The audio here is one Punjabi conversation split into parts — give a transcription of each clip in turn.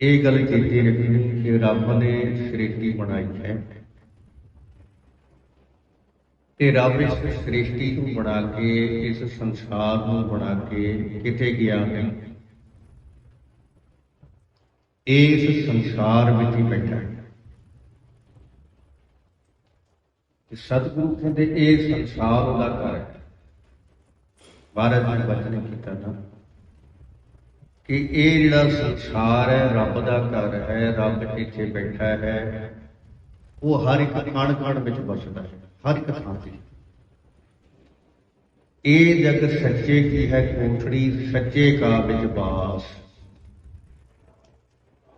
ਇਹ ਗੱਲ ਚੇਤੇ ਰੱਖਣੀ ਕਿ ਰੱਬ ਨੇ ਸ੍ਰਿਸ਼ਟੀ ਬਣਾਈ ਹੈ ਤੇ ਰੱਬ ਇਸ ਸ੍ਰਿਸ਼ਟੀ ਨੂੰ ਬਣਾ ਕੇ, ਇਸ ਸੰਸਾਰ ਨੂੰ ਬਣਾ ਕੇ ਕਿਤੇ ਗਿਆ ਨਹੀਂ ਇਸ ਸੰਸਾਰ ਵਿੱਚ ਹੀ ਬੈਠਾ ਹੈ। ਤੇ ਸਤਿਗੁਰੂ ਕਹਿੰਦੇ ਇਹ ਸੰਸਾਰ ਉਹਦਾ ਘਰ ਹੈ। ਮਹਾਰਾਜ ਨੇ ਵਚਨ ਕੀਤਾ ਨਾ ਕਿ ਇਹ ਜਿਹੜਾ ਸੰਸਾਰ ਹੈ, ਰੱਬ ਦਾ ਘਰ ਹੈ, ਰੱਬ ਇੱਥੇ ਬੈਠਾ ਹੈ, ਉਹ ਹਰ ਇੱਕ ਕਣ ਕਣ ਵਿੱਚ ਵਸਦਾ ਹੈ, ਹਰ ਇੱਕ ਥਾਂ ਤੇ। ਇਹ ਜਗ ਸੱਚੇ ਕੀ ਹੈ ਕੋਠੜੀ, ਸੱਚੇ ਕਾ ਵਿੱਚ ਬਾਸ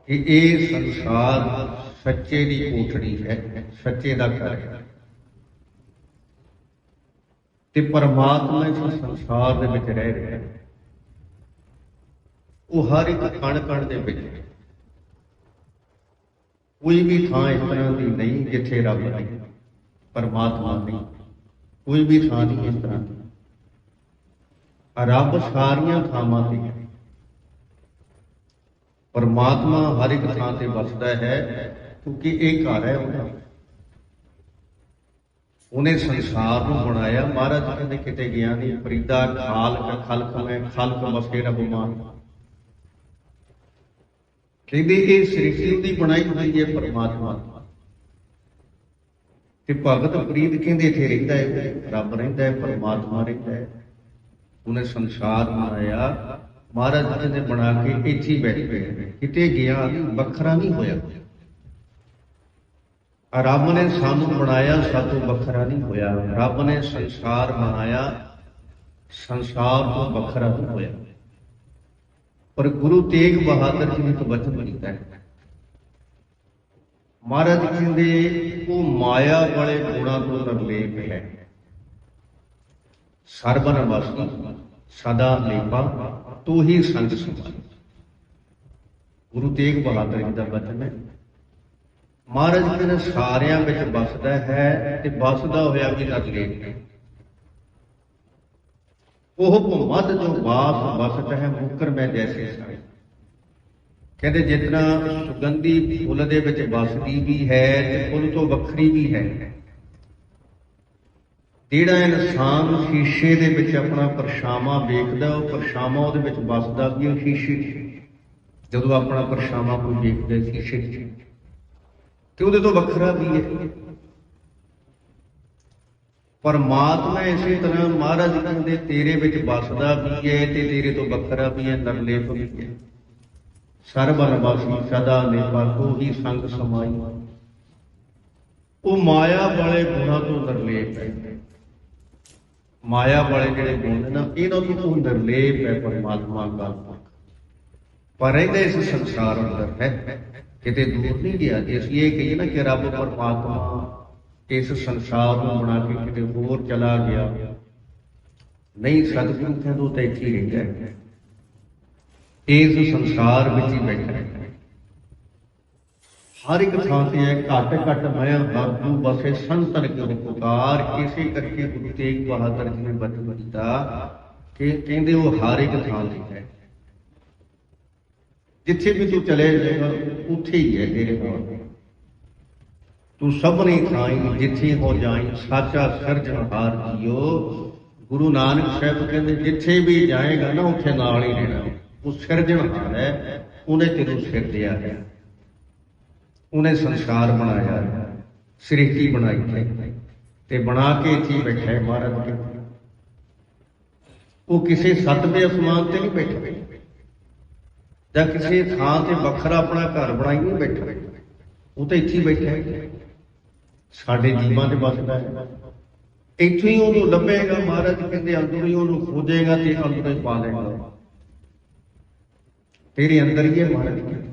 ਕਿ ਇਹ ਸੰਸਾਰ ਸੱਚੇ ਦੀ ਕੋਠੜੀ ਹੈ, ਸੱਚੇ ਦਾ ਘਰ ਹੈ। ਤੇ ਪਰਮਾਤਮਾ ਇਸ ਸੰਸਾਰ ਦੇ ਵਿੱਚ ਰਹਿ ਰਿਹਾ ਹੈ। ਉਹ ਹਰ ਇੱਕ ਕਣ ਕਣ ਦੇ ਵਿੱਚ ਕੋਈ ਵੀ ਥਾਂ ਇਸ ਤਰ੍ਹਾਂ ਦੀ ਨਹੀਂ ਜਿੱਥੇ ਰੱਬ ਨਹੀਂ ਪਰਮਾਤਮਾ ਨਹੀਂ ਕੋਈ ਵੀ ਥਾਂ ਨਹੀਂ ਇਸ ਤਰ੍ਹਾਂ ਦੀ। ਰੱਬ ਸਾਰੀਆਂ ਥਾਵਾਂ ਤੇ ਹੈ। ਪਰਮਾਤਮਾ ਹਰ ਇੱਕ ਥਾਂ ਤੇ ਵਸਦਾ ਹੈ, ਕਿਉਂਕਿ ਇਹ ਘਰ ਹੈ ਉਹਦਾ। ਉਹਨੇ ਸੰਸਾਰ ਨੂੰ ਬਣਾਇਆ। ਮਹਾਰਾਜ ਕਹਿੰਦੇ ਕਿਤੇ ਗਿਆ ਨਹੀਂ। ਫਰੀਦਾ ਖਾਲਕ, ਖਲਕ ਮੈਂ ਖਲਕ ਵਸੇ ਰਬ ਮਾਨ ਕਹਿੰਦੇ ਇਹ ਸ੍ਰਿਸ਼ਟੀ ਦੀ ਬਣਾਈ ਹੋਈ ਹੈ ਪਰਮਾਤਮਾ ਤੇ ਭਗਤ ਪ੍ਰੀਤ ਕਹਿੰਦੇ ਇੱਥੇ ਰਹਿੰਦਾ ਹੈ, ਰੱਬ ਰਹਿੰਦਾ ਹੈ, ਪਰਮਾਤਮਾ ਰਹਿੰਦਾ ਹੈ। ਉਹਨੇ ਸੰਸਾਰ ਬਣਾਇਆ ਮਹਾਰਾਜ ਜੀ ਨੇ ਬਣਾ ਕੇ ਇੱਥੇ ਹੀ ਬੈਠੇ ਨੇ। ਕਿਤੇ ਗਿਆ, ਵੱਖਰਾ ਨਹੀਂ ਹੋਇਆ। ਆ ਰੱਬ ਨੇ ਸਾਨੂੰ ਬਣਾਇਆ, ਸਾਤੋਂ ਵੱਖਰਾ ਨਹੀਂ ਹੋਇਆ। ਰੱਬ ਨੇ ਸੰਸਾਰ ਬਣਾਇਆ, ਸੰਸਾਰ ਤੋਂ ਵੱਖਰਾ ਨਹੀਂ ਹੋਇਆ। ਪਰ ਗੁਰੂ ਤੇਗ ਬਹਾਦਰ ਜੀ ਨੇ ਇੱਕ ਵਚਨ ਕੀਤਾ ਹੈ। ਮਹਾਰਾਜ ਕਹਿੰਦੇ, ਉਹ ਮਾਇਆ ਵਾਲੇ ਗੁਣਾਂ ਤੋਂ ਨਿਰਲੇਪ ਹੈ। ਸਰਬਨ ਵਸਤੂ ਸਦਾ ਲੇਪਾ ਤੂੰ ਹੀ ਸੰਗ ਸਮਾਨ ਗੁਰੂ ਤੇਗ ਬਹਾਦਰ ਜੀ ਦਾ ਵਚਨ ਹੈ। ਮਹਾਰਾਜ ਕਹਿੰਦੇ, ਸਾਰਿਆਂ ਵਿੱਚ ਵਸਦਾ ਹੈ ਤੇ ਵਸਦਾ ਹੋਇਆ ਵੀ ਨਿਰਲੇਪ ਹੈ। ਉਹ ਭਮਦ ਜੋ ਬਾਸ ਵਸਤ ਹੈ, ਮੁਕਰ ਮੈਂ ਜੈਸੇ ਸਾਰੇ। ਕਹਿੰਦੇ ਜਿਤਨਾ ਸੁਗੰਧੀ ਫੁੱਲ ਦੇ ਵਿੱਚ ਵਸਦੀ ਵੀ ਹੈ, ਤੇ ਫੁੱਲ ਤੋਂ ਵੱਖਰੀ ਵੀ ਹੈ। ਜਿਹੜਾ ਇਨਸਾਨ ਸ਼ੀਸ਼ੇ ਦੇ ਵਿੱਚ ਆਪਣਾ ਪਰਛਾਵਾਂ ਵੇਖਦਾ, ਉਹ ਪਰਛਾਵਾਂ ਉਹਦੇ ਵਿੱਚ ਵਸਦਾ ਵੀ ਉਹ ਸ਼ੀਸ਼ੇ 'ਚ। ਜਦੋਂ ਆਪਣਾ ਪਰਛਾਵਾਂ ਕੋਈ ਵੇਖਦਾ ਸ਼ੀਸ਼ੇ 'ਚ। ਤੇ ਉਹਦੇ ਤੋਂ ਵੱਖਰਾ ਵੀ ਹੈ। ਪਰਮਾਤਮਾ ਇਸੇ ਤਰ੍ਹਾਂ ਮਹਾਰਾਜ ਕਹਿੰਦੇ, ਤੇਰੇ ਵਿੱਚ ਵਸਦਾ ਵੀ ਹੈ ਤੇ ਤੇਰੇ ਤੋਂ ਵੱਖਰਾ ਵੀ ਹੈ ਨਿਰਲੇਪ ਵੀ ਹੈ। ਸਰਬਨ ਵਾਸੀ ਸਦਾ ਲੇਪਾ ਹੀ ਸੰਗ ਸਮਾਈ। ਉਹ ਮਾਇਆ ਵਾਲੇ ਗੁਣਾਂ ਤੋਂ ਨਿਰਲੇਪ ਹੈ ਮਾਇਆ ਵਾਲੇ ਜਿਹੜੇ ਗੁਣ ਨਾ ਇਹਨਾਂ ਤੋਂ ਉਹ ਨਿਰਲੇਪ ਹੈ ਪਰਮਾਤਮਾ ਦਾ ਪਰ ਇਹਦੇ ਇਸ ਸੰਸਾਰ ਅੰਦਰ ਹੈ, ਕਿਤੇ ਦੂਰ ਨਹੀਂ ਗਿਆ। ਜੇ ਅਸੀਂ ਇਹ ਕਹੀਏ ਨਾ ਕਿ ਰੱਬ ਪਰਮਾਤਮਾ ਇਸ ਸੰਸਾਰ ਨੂੰ ਬਣਾ ਕੇ ਕਿਤੇ ਹੋਰ ਚਲਾ ਗਿਆ। ਨਹੀਂ ਸਤਿਗੁਰੂ ਕਹਿੰਦੋ ਤਾਂ ਇੱਥੇ ਰਹਿੰਦਾ ਹੈ। ਇਸ ਸੰਸਾਰ ਵਿੱਚ ਹੀ ਬੈਠਾ ਹੈ। ਹਰ ਇੱਕ ਥਾਂ ਤੇ ਹੈ ਘਟ ਘਟ ਮੈਂ ਹਰਦੂ ਬਸੇ ਸੰਤਨ ਕੇ ਪੁਕਾਰ? ਇਸੇ ਕਰਕੇ ਗੁਰੂ ਤੇਗ ਬਹਾਦਰ ਜੀ ਨੇ ਬਚਨ ਕੀਤਾ ਕਿ ਕਹਿੰਦੇ ਉਹ ਹਰ ਇੱਕ ਥਾਂ ਤੇ ਹੈ। ਜਿੱਥੇ ਵੀ ਤੂੰ ਚਲੇ ਜਾਏਗਾ, ਉੱਥੇ ਹੀ ਹੈ ਤੇਰੇ ਨਾਲ ਤੂੰ ਸਭਨੀ ਥਾਈ ਜਿੱਥੇ ਹੋ ਜਾਈ, ਸਾਚਾ ਸਿਰਜਣਹਾਰ ਜੀਓ ਗੁਰੂ ਨਾਨਕ ਸਾਹਿਬ ਕਹਿੰਦੇ, ਜਿੱਥੇ ਵੀ ਜਾਏਗਾ ਨਾ, ਉੱਥੇ ਨਾਲ ਹੀ ਰਹਿਣਾ। ਉਹ ਸਿਰਜਣਹਾਰ ਹੈ, ਉਹਨੇ ਤੈਨੂੰ ਸਿਰਜਿਆ ਹੈ। ਉਹਨੇ ਸੰਸਾਰ ਬਣਾਇਆ ਸ੍ਰਿਸ਼ਟੀ ਬਣਾਈ ਹੈ, ਤੇ ਬਣਾ ਕੇ ਇੱਥੇ ਬੈਠਾ ਹੈ ਮਹਾਰਾਜ ਕਹਿੰਦੇ ਉਹ ਕਿਸੇ ਸਤਵੇਂ ਅਸਮਾਨ ਤੇ ਨਹੀਂ ਬੈਠਾ। ਜਾਂ ਕਿਸੇ ਥਾਂ ਤੇ ਵੱਖਰਾ ਆਪਣਾ ਘਰ ਬਣਾਈ ਨਹੀਂ ਬੈਠਾ। ਉਹ ਤਾਂ ਇੱਥੇ ਬੈਠਾ ਹੈ। ਸਾਡੇ ਜੀਵਾਂ 'ਚ ਵਸਦਾ ਹੈ ਇੱਥੇ ਹੀ ਉਹਨੂੰ ਲੱਭੇਗਾ ਮਹਾਰਾਜ, ਕਹਿੰਦੇ ਅੰਦਰ ਹੀ ਉਹਨੂੰ ਖੋਜੇਗਾ ਤੇ ਅੰਦਰ ਹੀ ਪਾ ਲੇਗਾ ਤੇਰੇ ਅੰਦਰ ਹੀ ਹੈ ਮਹਾਰਾਜ।